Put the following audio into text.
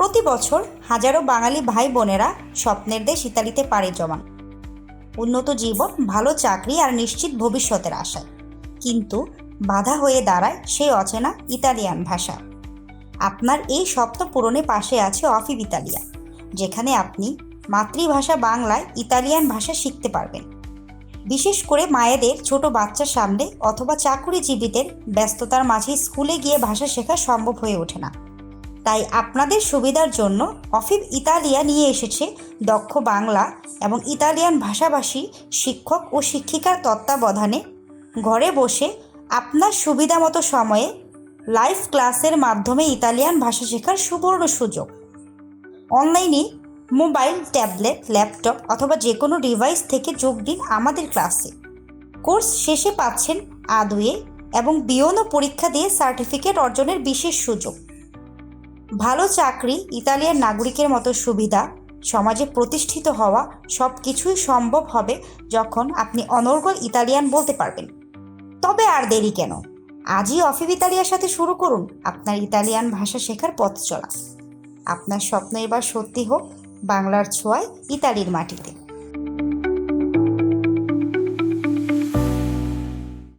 প্রতি বছর হাজারো বাঙালি ভাই বোনেরা স্বপ্নের দেশ ইতালিতে পাড়ি জমান। উন্নত জীবন, ভালো চাকরি আর নিশ্চিত ভবিষ্যতের আশায়। কিন্তু বাধা হয়ে দাঁড়ায় সেই অচেনা ইতালিয়ান ভাষা। আপনার এই স্বপ্ন পূরণে পাশে আছে অফিব ইতালিয়া, যেখানে আপনি মাতৃভাষা বাংলায় ইতালিয়ান ভাষা শিখতে পারবেন। বিশেষ করে মায়েদের ছোট বাচ্চার সামনে অথবা চাকুরিজীবীদের ব্যস্ততার মাঝে স্কুলে গিয়ে ভাষা শেখা সম্ভব হয়ে ওঠে না। তাই আপনাদের সুবিধার জন্য অফিব ইতালিয়া নিয়ে এসেছে দক্ষ বাংলা এবং ইতালিয়ান ভাষাভাষী শিক্ষক ও শিক্ষিকার তত্ত্বাবধানে। ঘরে বসে আপনার সুবিধা মতো সময়ে লাইভ ক্লাসের মাধ্যমে ইতালিয়ান ভাষা শেখার সুবর্ণ সুযোগ। অনলাইনে মোবাইল, ট্যাবলেট, ল্যাপটপ অথবা যে কোনো ডিভাইস থেকে যোগ দিন আমাদের ক্লাসে। কোর্স শেষে পাচ্ছেন আদুয়ে এবং বিওনো পরীক্ষা দিয়ে সার্টিফিকেট অর্জনের বিশেষ সুযোগ। ভালো চাকরি ইতালিয়ান নাগরিকের মতো সুবিধা, সমাজে প্রতিষ্ঠিত হওয়া সব কিছুই সম্ভব হবে যখন আপনি অনর্গল ইতালিয়ান বলতে পারবেন। তবে আর দেরি কেন? আজই অফিব ইতালিয়ার সাথে শুরু করুন। আপনার ইতালিয়ান ভাষা শেখার পথ চলা। আপনার স্বপ্ন এবার সত্যি হোক, বাংলার ছোঁয়ায় ইতালির মাটিতে।